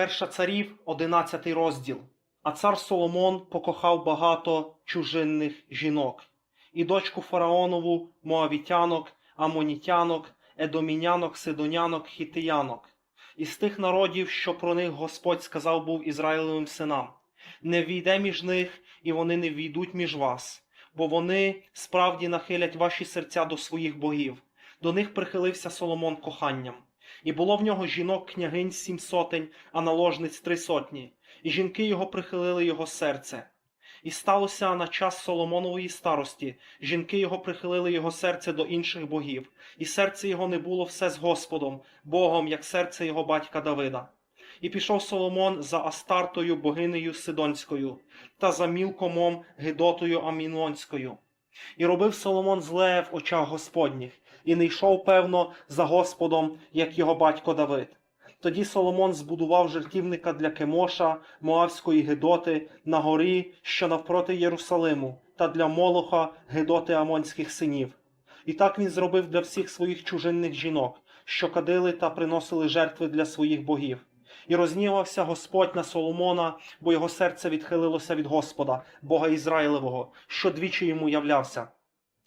Перша царів, 11 розділ. А цар Соломон покохав багато чужинних жінок, і дочку фараонову, моавітянок, амонітянок, едомінянок, сидонянок, хітиянок. Із тих народів, що про них Господь сказав був Ізраїлевим синам: не війде між них, і вони не війдуть між вас, бо вони справді нахилять ваші серця до своїх богів. До них прихилився Соломон коханням. І було в нього жінок княгинь сім сотень, а наложниць три сотні, і жінки його прихилили його серце. І сталося на час Соломонової старості, жінки його прихилили його серце до інших богів, і серце його не було все з Господом, Богом, як серце його батька Давида. І пішов Соломон за Астартою, богинею Сидонською, та за Мілкомом, Гидотою Амінонською. І робив Соломон зле в очах Господніх, і не йшов, певно, за Господом, як його батько Давид. Тоді Соломон збудував жертівника для Кемоша, Моавської Гедоти, на горі, що навпроти Єрусалиму, та для Молоха, Гедоти Амонських синів. І так він зробив для всіх своїх чужинних жінок, що кадили та приносили жертви для своїх богів. І рознівався Господь на Соломона, бо його серце відхилилося від Господа, Бога Ізраїлевого, що двічі йому являвся.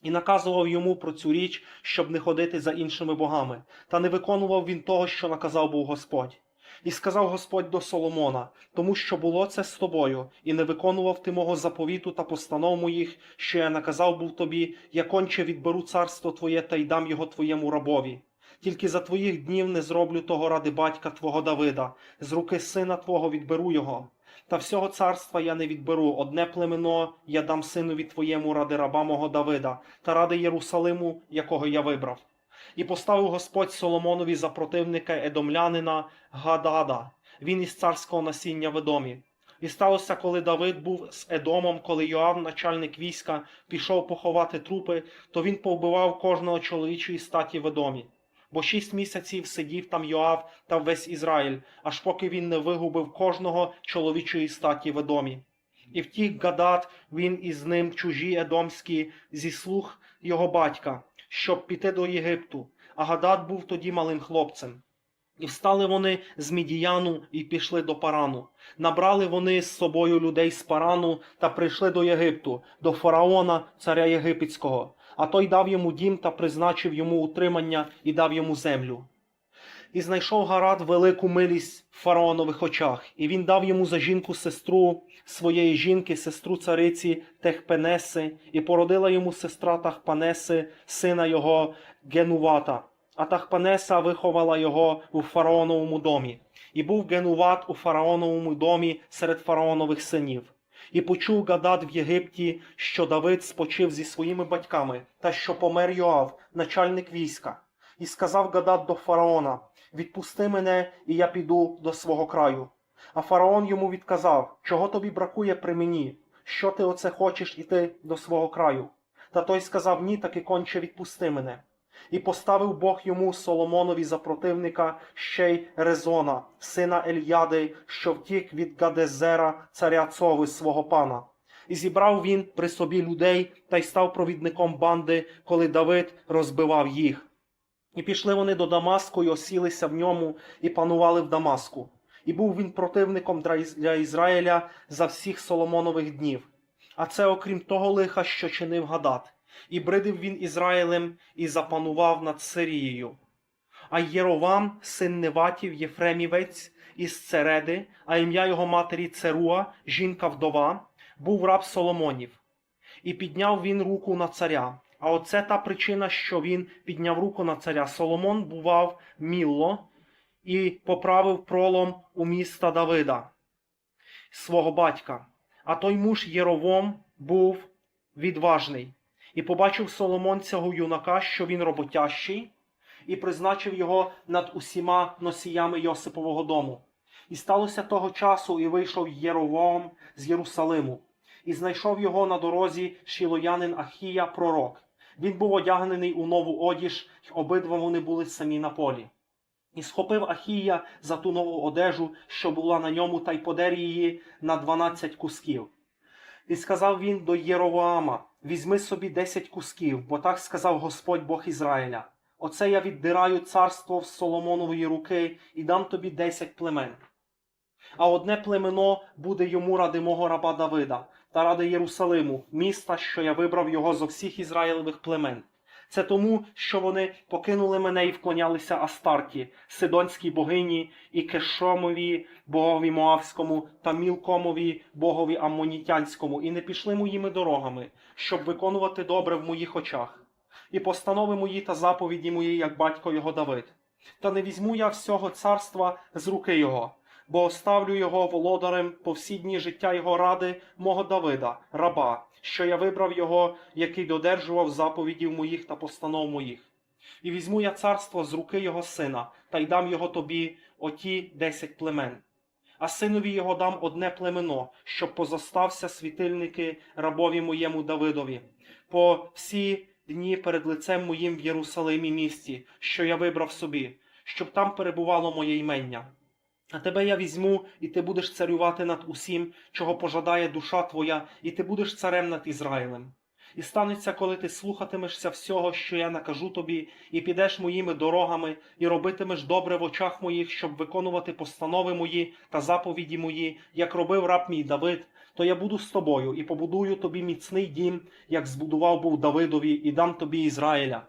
І наказував йому про цю річ, щоб не ходити за іншими богами, та не виконував він того, що наказав був Господь. І сказав Господь до Соломона, тому що було це з тобою, і не виконував ти мого заповіту та постанов моїх, що я наказав був тобі, я конче відберу царство твоє та й дам його твоєму рабові. Тільки за твоїх днів не зроблю того ради батька твого Давида, з руки сина твого відберу його. Та всього царства я не відберу, одне племено я дам синові твоєму ради раба мого Давида, та ради Єрусалиму, якого я вибрав. І поставив Господь Соломонові за противника едомлянина Гадада, він із царського насіння в Едомі. І сталося, коли Давид був з Едомом, коли Йоав, начальник війська, пішов поховати трупи, то він повбивав кожного чоловічої статі в Едомі. Бо шість місяців сидів там Йоав та весь Ізраїль, аж поки він не вигубив кожного чоловічої статі в Едомі. І втік Гадат він із ним чужі едомські зі слуг його батька, щоб піти до Єгипту. А Гадат був тоді малим хлопцем. І встали вони з Мідіяну і пішли до Парану. Набрали вони з собою людей з Парану та прийшли до Єгипту, до фараона, царя Єгипетського. А той дав йому дім та призначив йому утримання і дав йому землю. І знайшов Гарат велику милість в фараонових очах, і він дав йому за жінку сестру своєї жінки, сестру цариці Техпенеси, і породила йому сестра Тахпанеси, сина його Генувата. А Тахпанеса виховала його у фараоновому домі. І був Генуват у фараоновому домі серед фараонових синів. І почув Гадад в Єгипті, що Давид спочив зі своїми батьками, та що помер Йоав, начальник війська. І сказав Гадад до фараона: Відпусти мене, і я піду до свого краю. А фараон йому відказав: Чого тобі бракує при мені? Що ти оце хочеш іти до свого краю? Та той сказав: Ні, таки конче відпусти мене. І поставив Бог йому Соломонові за противника ще й Резона, сина Ельяди, що втік від Гадезера, царя Цови, свого пана. І зібрав він при собі людей та й став провідником банди, коли Давид розбивав їх. І пішли вони до Дамаску, і осілися в ньому, і панували в Дамаску. І був він противником для Ізраїля за всіх Соломонових днів. А це окрім того лиха, що чинив Гадат. І бридив він Ізраїлем і запанував над Сирією. А Єровам, син Неватів, Єфремівець із Цереди, а ім'я його матері Церуа, жінка вдова, був раб Соломонів. І підняв він руку на царя. А оце та причина, що він підняв руку на царя. Соломон бував Мілло і поправив пролом у міста Давида, свого батька. А той муж Єровом був відважний. І побачив Соломон цього юнака, що він роботящий, і призначив його над усіма носіями Йосипового дому. І сталося того часу, і вийшов Єровом з Єрусалиму, і знайшов його на дорозі шілоянин Ахія, пророк. Він був одягнений у нову одіж, й обидва вони були самі на полі. І схопив Ахія за ту нову одежу, що була на ньому, та й подер її на дванадцять кусків. І сказав він до Єровоама: Візьми собі десять кусків, бо так сказав Господь Бог Ізраїля. Оце я віддираю царство в Соломонової руки і дам тобі десять племен. а одне племено буде йому ради мого раба Давида та ради Єрусалиму, міста, що я вибрав його зо всіх ізраїлевих племен. Це тому, що вони покинули мене і вклонялися Астарті, Сидонській богині, і Кешомові, богові Моавському, та Мілкомові, богові Аммонітянському, і не пішли моїми дорогами, щоб виконувати добре в моїх очах, і постанови мої та заповіді мої, як батько його Давид. Та не візьму я всього царства з руки його, бо оставлю його володарем по всі дні життя його ради, мого Давида, раба, що я вибрав його, який додержував заповідів моїх та постанов моїх. І візьму я царство з руки його сина, та й дам його тобі оті десять племен. А синові його дам одне племено, щоб позостався світильники рабові моєму Давидові, по всі дні перед лицем моїм в Єрусалимі місті, що я вибрав собі, щоб там перебувало моє імення. А тебе я візьму, і ти будеш царювати над усім, чого пожадає душа твоя, і ти будеш царем над Ізраїлем. І станеться, коли ти слухатимешся всього, що я накажу тобі, і підеш моїми дорогами, і робитимеш добре в очах моїх, щоб виконувати постанови мої та заповіді мої, як робив раб мій Давид, то я буду з тобою і побудую тобі міцний дім, як збудував був Давидові, і дам тобі Ізраїля.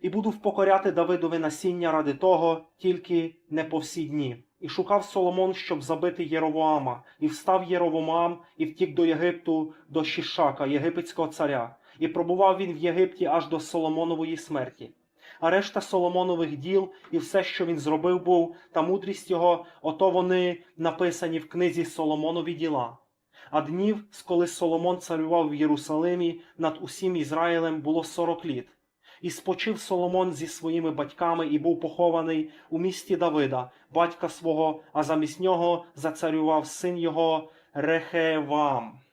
І буду впокоряти Давидове насіння ради того, тільки не по всі дні. І шукав Соломон, щоб забити Єровоама, і встав Єровоам, і втік до Єгипту, до Шішака, єгипетського царя, і пробував він в Єгипті аж до Соломонової смерті. А решта Соломонових діл і все, що він зробив був, та мудрість його, ото вони написані в книзі Соломонові діла. А днів, коли Соломон царював в Єрусалимі над усім Ізраїлем, було сорок літ. І спочив Соломон зі своїми батьками і був похований у місті Давида, батька свого, а замість нього зацарював син його Рехевам.